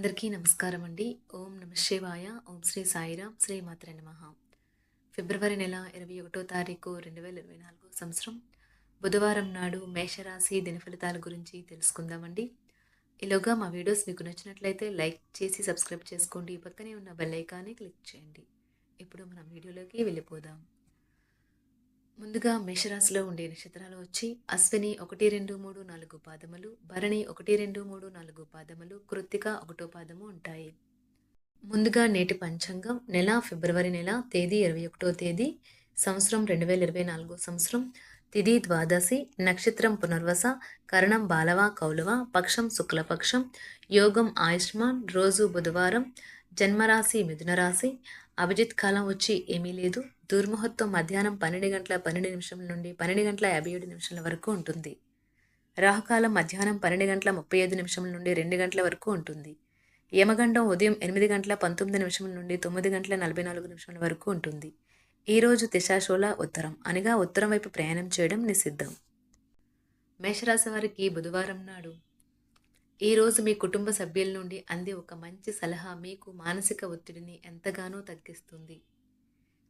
అందరికీ నమస్కారం అండి. ఓం నమ శివాయ. ఓం శ్రీ సాయిరామ్. శ్రీ మాత్ర నమః. ఫిబ్రవరి నెల ఇరవై ఒకటో తారీఖు రెండు వేల ఇరవై నాలుగో సంవత్సరం. బుధవారం నాడు మేషరాశి దిన ఫలితాల గురించి తెలుసుకుందామండి. ఈలోగా మా వీడియోస్ మీకు నచ్చినట్లయితే లైక్ చేసి సబ్స్క్రైబ్ చేసుకోండి. పక్కనే ఉన్న బెల్ ఐకాన్ని క్లిక్ చేయండి. ఇప్పుడు మనం వీడియోలోకి వెళ్ళిపోదాం. ముందుగా మేషరాశిలో ఉండే నక్షత్రాలు వచ్చి అశ్విని ఒకటి రెండు మూడు నాలుగు పాదములు భరణి ఒకటి రెండు మూడు నాలుగు పాదములు కృత్తిక ఒకటో పాదము ఉంటాయి. ముందుగా నేటి పంచాంగం నెల ఫిబ్రవరి నెల తేదీ ఇరవై ఒకటో తేదీ సంవత్సరం రెండు వేల ఇరవై నాలుగో సంవత్సరం తిది ద్వాదశి నక్షత్రం పునర్వస కరణం బాలవ కౌలవ పక్షం శుక్లపక్షం యోగం ఆయుష్మాన్ రోజు బుధవారం జన్మరాశి మిథునరాశి అభిజిత్ కాలం వచ్చి ఏమీ లేదు. దుర్ముహూర్తం మధ్యాహ్నం పన్నెండు గంటల పన్నెండు నిమిషం నుండి పన్నెండు గంటల యాభై ఏడు నిమిషాల వరకు ఉంటుంది. రాహుకాలం మధ్యాహ్నం పన్నెండు గంటల ముప్పై ఐదు నిమిషం నుండి రెండు గంటల వరకు ఉంటుంది. యమగండం ఉదయం ఎనిమిది గంటల పంతొమ్మిది నిమిషం నుండి తొమ్మిది గంటల నలభై నాలుగు నిమిషాల వరకు ఉంటుంది. ఈరోజు రోజు ఉత్తరం అనగా ఉత్తరం వైపు ప్రయాణం చేయడం నిషిద్ధం. మేషరాశి వారికి బుధవారం నాడు ఈరోజు మీ కుటుంబ సభ్యుల నుండి అందే ఒక మంచి సలహా మీకు మానసిక ఒత్తిడిని ఎంతగానో తగ్గిస్తుంది.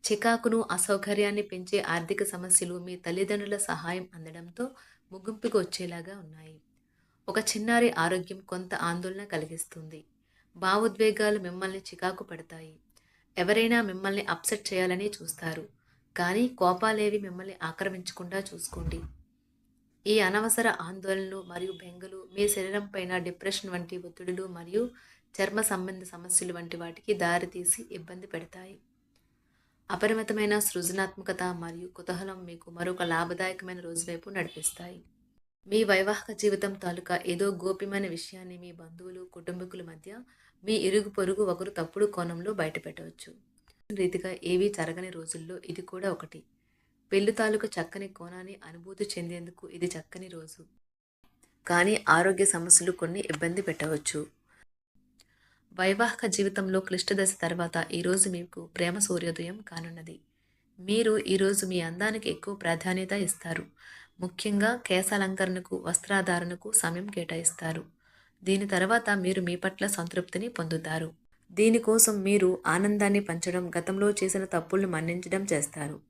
చికాకును అసౌకర్యాన్ని పెంచే ఆర్థిక సమస్యలు మీ తల్లిదండ్రుల సహాయం అందడంతో ముగింపుకు వచ్చేలాగా ఉన్నాయి. ఒక చిన్నారి ఆరోగ్యం కొంత ఆందోళన కలిగిస్తుంది. భావోద్వేగాలు మిమ్మల్ని చికాకు పడతాయి. ఎవరైనా మిమ్మల్ని అప్సెట్ చేయాలని చూస్తారు. కానీ కోపాలేవి మిమ్మల్ని ఆక్రమించకుండా చూసుకోండి. ఈ అనవసర ఆందోళనలు మరియు బెంగలు మీ శరీరం పైన డిప్రెషన్ వంటి ఒత్తిడులు మరియు చర్మ సంబంధ సమస్యలు వంటి వాటికి దారితీసి ఇబ్బంది పెడతాయి. అపరిమితమైన సృజనాత్మకత మరియు కుతూహలం మీకు మరొక లాభదాయకమైన రోజు వైపు నడిపిస్తాయి. మీ వైవాహిక జీవితం తాలూకా ఏదో గోప్యమైన విషయాన్ని మీ బంధువులు కుటుంబీకుల మధ్య మీ ఇరుగు పొరుగు ఒకరు తప్పుడు కోణంలో బయటపెట్టవచ్చు. రీతిగా ఏవీ జరగని రోజుల్లో ఇది కూడా ఒకటి. పెళ్ళి తాలూకు చక్కని కోణాన్ని అనుభూతి చెందేందుకు ఇది చక్కని రోజు. కానీ ఆరోగ్య సమస్యలు కొన్ని ఇబ్బంది పెట్టవచ్చు. వైవాహిక జీవితంలో క్లిష్ట దశ తర్వాత ఈరోజు మీకు ప్రేమ సూర్యోదయం కానున్నది. మీరు ఈరోజు మీ అందానికి ఎక్కువ ప్రాధాన్యత ఇస్తారు. ముఖ్యంగా కేశాలంకరణకు వస్త్రాధారణకు సమయం కేటాయిస్తారు. దీని తర్వాత మీరు మీ పట్ల సంతృప్తిని పొందుతారు. దీనికోసం మీరు ఆనందాన్ని పంచడం గతంలో చేసిన తప్పులను మన్నించడం చేస్తారు.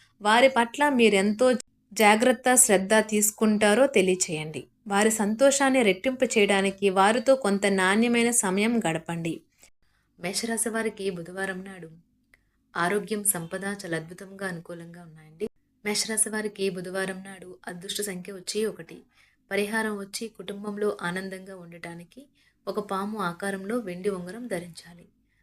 వారి పట్ల మీరెంతో జాగ్రత్త శ్రద్ధ తీసుకుంటారో తెలియచేయండి. వారి సంతోషాన్ని రెట్టింపు చేయడానికి వారితో కొంత నాణ్యమైన సమయం గడపండి. మేషరాశి వారికి బుధవారం నాడు ఆరోగ్యం సంపద చాలా అద్భుతంగా అనుకూలంగా ఉన్నాయండి. మేషరాశి వారికి బుధవారం నాడు అదృష్ట సంఖ్య వచ్చి ఒకటి. పరిహారం వచ్చి కుటుంబంలో ఆనందంగా ఉండటానికి ఒక పాము ఆకారంలో వెండి ఉంగరం ధరించాలి.